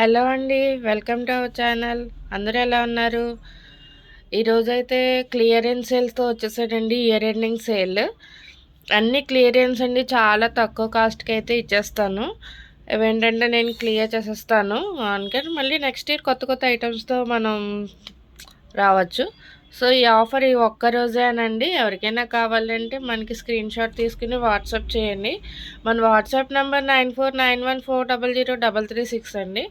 Hello అండి welcome to our channel. అందరూ ఎలా ఉన్నారు? ఈరోజైతే క్లియరెన్స్ సేల్తో వచ్చేసాడండి ఇయర్ ఎండింగ్ సేల్. అన్ని క్లియరెన్స్ అండి చాలా తక్కువ కాస్ట్కి అయితే ఇచ్చేస్తాను. ఏంటంటే నేను క్లియర్ చేసేస్తాను. అందుకని మళ్ళీ నెక్స్ట్ ఇయర్ కొత్త కొత్త ఐటమ్స్తో మనం రావచ్చు. సో ఈ ఆఫర్ ఈ ఒక్క రోజేనండి. ఎవరికైనా కావాలంటే మనకి స్క్రీన్ షాట్ తీసుకుని వాట్సాప్ చేయండి. మన WhatsApp number nine four nine one four double zero double three six అండి.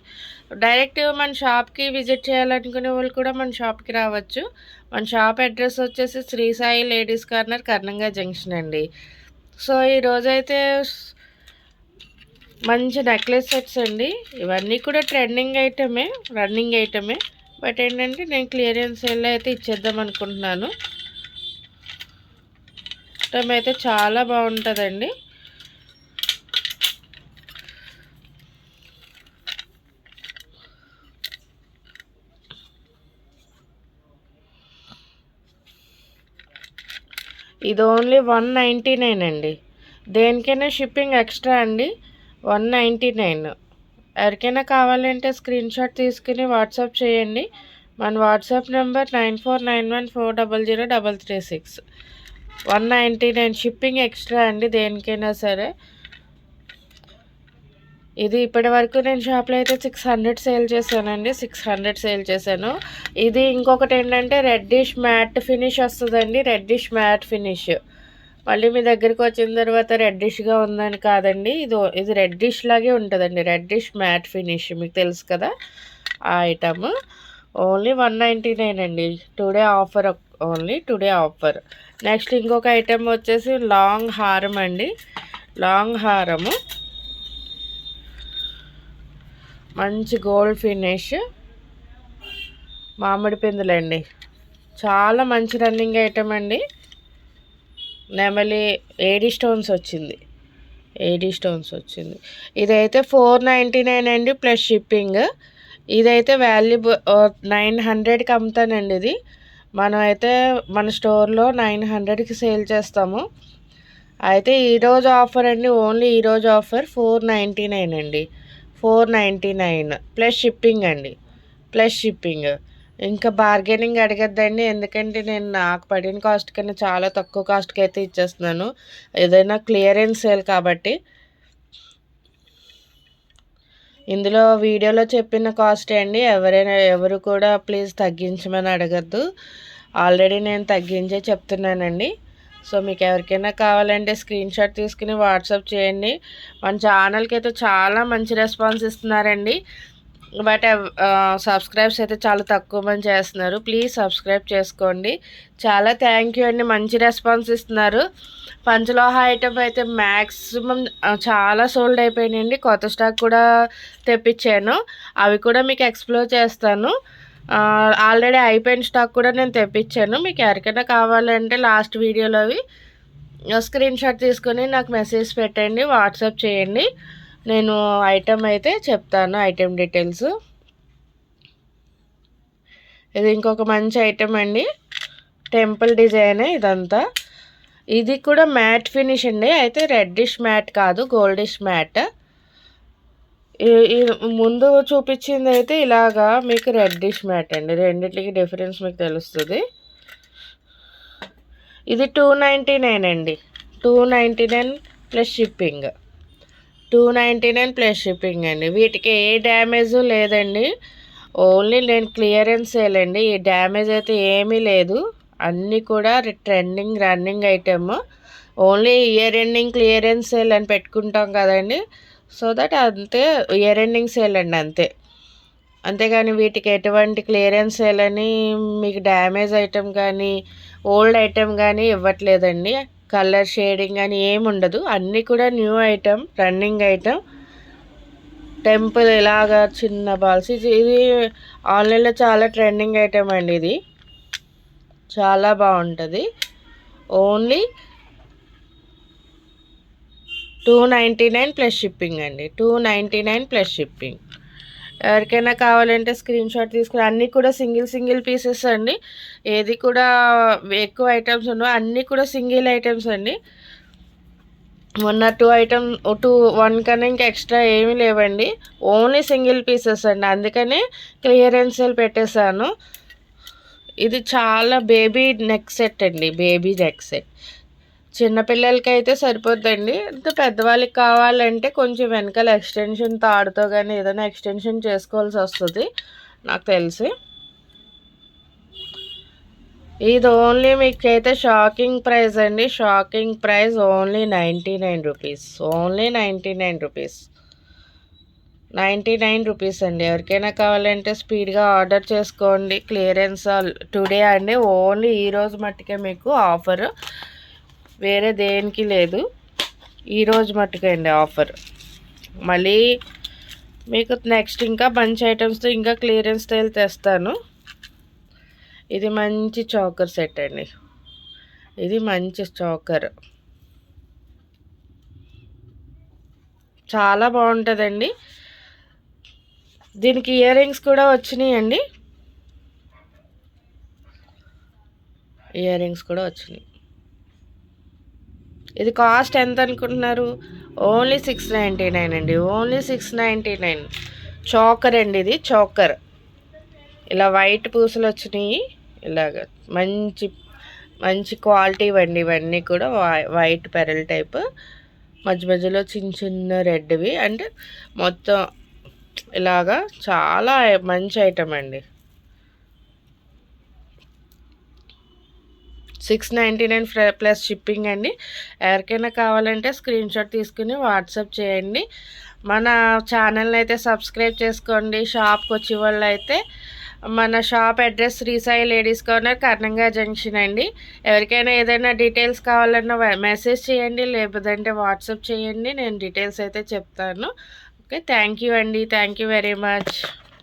డైరెక్ట్ మన షాప్కి విజిట్ చేయాలనుకునే వాళ్ళు కూడా మన షాప్కి రావచ్చు. మన షాప్ అడ్రస్ వచ్చేసి Shri Sai ladies corner కర్ణంగా junction అండి. సో ఈరోజైతే మంచి నెక్లెస్ సెట్స్ అండి. ఇవన్నీ కూడా ట్రెండింగ్ ఐటమే రన్నింగ్ ఐటమే. బట్ ఏంటంటే నేను క్లియరెన్స్ సేల్లో అయితే ఇచ్చేద్దాం అనుకుంటున్నాను. టైం అయితే చాలా బాగుంటుందండి. ఇది ఓన్లీ వన్ నైంటీ నైన్ అండి. దేనికైనా షిప్పింగ్ ఎక్స్ట్రా అండి. One ninety nine. ఎవరికైనా కావాలంటే స్క్రీన్ షాట్ తీసుకుని వాట్సాప్ చేయండి. మన WhatsApp number nine four nine one four double zero double three six. One ninety nine shipping extra అండి దేనికైనా సరే. ఇది ఇప్పటి వరకు నేను షాప్లో అయితే సిక్స్ హండ్రెడ్ సేల్ చేశానండి. సిక్స్ హండ్రెడ్ సేల్ చేశాను. ఇది ఇంకొకటి ఏంటంటే రెడ్డిష్ మ్యాట్ ఫినిష్ వస్తుందండి. Reddish matte finish. మళ్ళీ మీ దగ్గరికి వచ్చిన తర్వాత రెడ్డిష్గా ఉందని కాదండి. ఇది ఇది రెడ్డిష్ లాగే ఉంటుందండి. రెడ్డిష్ మ్యాట్ ఫినిష్ మీకు తెలుసు కదా ఆ item only one ninety nine అండి today offer only today offer next ఇంకొక ఐటమ్ వచ్చేసి లాంగ్ హారం అండి. లాంగ్ హారము. మంచి గోల్డ్ ఫినిష్ మామిడి పిందులండి. చాలా మంచి రన్నింగ్ ఐటమ్ అండి. నెమలి ఏడీ స్టోన్స్ వచ్చింది. ఏడీ స్టోన్స్ వచ్చింది. ఇదైతే ఫోర్ నైంటీ నైన్ అండి ప్లస్ షిప్పింగ్. ఇదైతే వాల్యుబుల్ నైన్ హండ్రెడ్కి అమ్ముతానండి ఇది. మనం అయితే మన స్టోర్లో నైన్ హండ్రెడ్కి సేల్ చేస్తాము. అయితే ఈరోజు ఆఫర్ అండి ఓన్లీ ఈరోజు ఆఫర్ ఫోర్ నైంటీ నైన్ అండి. Four ninety nine plus shipping అండి. Plus shipping. ఇంకా బార్గెనింగ్ అడగద్దండి. ఎందుకంటే నేను నాకు పడిన కాస్ట్ కన్నా చాలా తక్కువ కాస్ట్కి అయితే ఇచ్చేస్తున్నాను. ఏదైనా క్లియరెన్స్ సేల్ కాబట్టి. ఇందులో వీడియోలో చెప్పిన కాస్ట్ అండి. ఎవరైనా ఎవరు కూడా ప్లీజ్ తగ్గించమని అడగద్దు. ఆల్రెడీ నేను తగ్గించే చెప్తున్నానండి. సో మీకు ఎవరికైనా కావాలంటే స్క్రీన్ షాట్ తీసుకుని వాట్సాప్ చేయండి. మన ఛానల్కి అయితే చాలా మంచి రెస్పాన్స్ ఇస్తున్నారండి. బట్ సబ్స్క్రైబ్స్ అయితే చాలా తక్కువ మంది చేస్తున్నారు. ప్లీజ్ సబ్స్క్రైబ్ చేసుకోండి. చాలా థ్యాంక్ యూ అండి. మంచి రెస్పాన్స్ ఇస్తున్నారు. పంచలోహ ఐటమ్ అయితే మ్యాక్సిమం చాలా సోల్డ్ అయిపోయినాయండి. కొత్త స్టాక్ కూడా తెప్పించాను. అవి కూడా మీకు ఎక్స్ప్లోర్ చేస్తాను. ఆల్రెడీ అయిపోయిన స్టాక్ కూడా నేను తెప్పించాను. మీకు ఎవరికైనా కావాలంటే లాస్ట్ వీడియోలో అవి స్క్రీన్ షాట్ తీసుకొని నాకు మెసేజ్ పెట్టండి. వాట్సాప్ చేయండి. నేను ఐటమ్ అయితే చెప్తాను ఐటమ్ డీటెయిల్స్ ఇది ఇంకొక మంచి ఐటమ్ అండి. టెంపుల్ డిజైనే ఇదంతా. ఇది కూడా మ్యాట్ ఫినిష్ అండి. అయితే రెడ్డిష్ మ్యాట్ కాదు గోల్డిష్ మ్యాట్ ముందు చూపించింది అయితే ఇలాగా మీకు రెడ్డిష్ మ్యాట్ అండి. రెండింటికి డిఫరెన్స్ మీకు తెలుస్తుంది. ఇది టూ నైంటీ నైన్ అండి. Two ninety nine plus shipping two ninety nine plus shipping అండి. వీటికి ఏ డ్యామేజ్ లేదండి. ఓన్లీ నేను క్లియరెన్స్ సేలండి ఈ డ్యామేజ్ అయితే ఏమీ లేదు. అన్నీ కూడా trending running item. Only year ending clearance sale అని పెట్టుకుంటాం కదండి. సో దట్ అంతే ఇయర్ ఎండింగ్ సేల్ అండి అంతే. అంతేగాని వీటికి ఎటువంటి క్లియరెన్స్ సేల్ అని మీకు డ్యామేజ్ ఐటమ్ కానీ ఓల్డ్ ఐటమ్ కానీ ఇవ్వట్లేదండి. కలర్ షేడింగ్ కానీ ఏముండదు. అన్నీ కూడా new item running item. Temple ఇలాగా చిన్న బాల్స్. ఇది ఆన్లైన్లో చాలా ట్రెండింగ్ ఐటెం అండి ఇది. చాలా బాగుంటుంది. Only two ninety nine plus shipping అండి. Two ninety nine plus shipping. ఎవరికైనా కావాలంటే స్క్రీన్ షాట్ తీసుకుని అన్నీ కూడా సింగిల్ సింగిల్ పీసెస్ అండి. ఏది కూడా ఎక్కువ ఐటమ్స్ ఉండవు అన్నీ కూడా సింగిల్ ఐటమ్స్ అండి. One or two item two one కన్నా ఇంకా ఎక్స్ట్రా ఏమీ లేవండి. ఓన్లీ సింగిల్ పీసెస్ అండి. అందుకనే క్లియరెన్స్ సేల్ పెట్టేశాను. ఇది చాలా బేబీ నెక్ సెట్ అండి బేబీ నెక్ సెట్. చిన్నపిల్లలకి అయితే సరిపోద్దండి. అంటే పెద్దవాళ్ళకి కావాలంటే కొంచెం వెనకాల ఎక్స్టెన్షన్ తాడుతో కానీ ఏదైనా ఎక్స్టెన్షన్ చేసుకోవాల్సి వస్తుంది. నాకు తెలిసి. ఇది ఓన్లీ మీకైతే షాకింగ్ ప్రైస్ అండి. Shocking price only ninety nine rupees only ninety nine rupees ninety nine rupees అండి. ఎవరికైనా కావాలంటే స్పీడ్గా ఆర్డర్ చేసుకోండి. క్లియరెన్స్ టుడే అండి. ఓన్లీ ఈరోజు మట్టుకే మీకు ఆఫర్ వేరే దేనికి లేదు. ఈరోజు మట్టుకే అండి ఆఫర్. మళ్ళీ మీకు నెక్స్ట్ ఇంకా మంచి ఐటమ్స్తో ఇంకా క్లియరెన్స్ తేలి తెస్తాను. ఇది మంచి చాకర్ సెట్ అండి. ఇది మంచి చాకర్. చాలా బాగుంటుందండి. దీనికి ఇయర్ రింగ్స్ కూడా వచ్చినాయండి. ఇయర్ రింగ్స్ కూడా వచ్చినాయి. ఇది కాస్ట్ ఎంత అనుకుంటున్నారు? ఓన్లీ సిక్స్ నైంటీ నైన్ అండి. Only six ninety nine choker అండి ఇది చోకర్. ఇలా వైట్ పూసలు వచ్చినాయి. ఇలాగ మంచి మంచి క్వాలిటీ ఇవ్వండి ఇవన్నీ కూడా వైట్ పెరల్ టైప్. మధ్య మధ్యలో చిన్న చిన్న రెడ్వి. అంటే మొత్తం ఇలాగా చాలా మంచి ఐటమ్ అండి. Six ninety nine plus shipping అండి. ఎవరికైనా కావాలంటే స్క్రీన్ షాట్ తీసుకుని వాట్సాప్ చేయండి. మన ఛానల్ని అయితే సబ్స్క్రైబ్ చేసుకోండి. షాప్కి వచ్చే వాళ్ళు అయితే మన shop address Sri Sai ladies corner కర్ణంగా junction అండి. ఎవరికైనా ఏదైనా డీటెయిల్స్ కావాలన్నా మెసేజ్ చేయండి. లేకపోతే వాట్సాప్ చేయండి. నేను డీటెయిల్స్ అయితే చెప్తాను. ఓకే థ్యాంక్ యూ అండి. Thank you very much.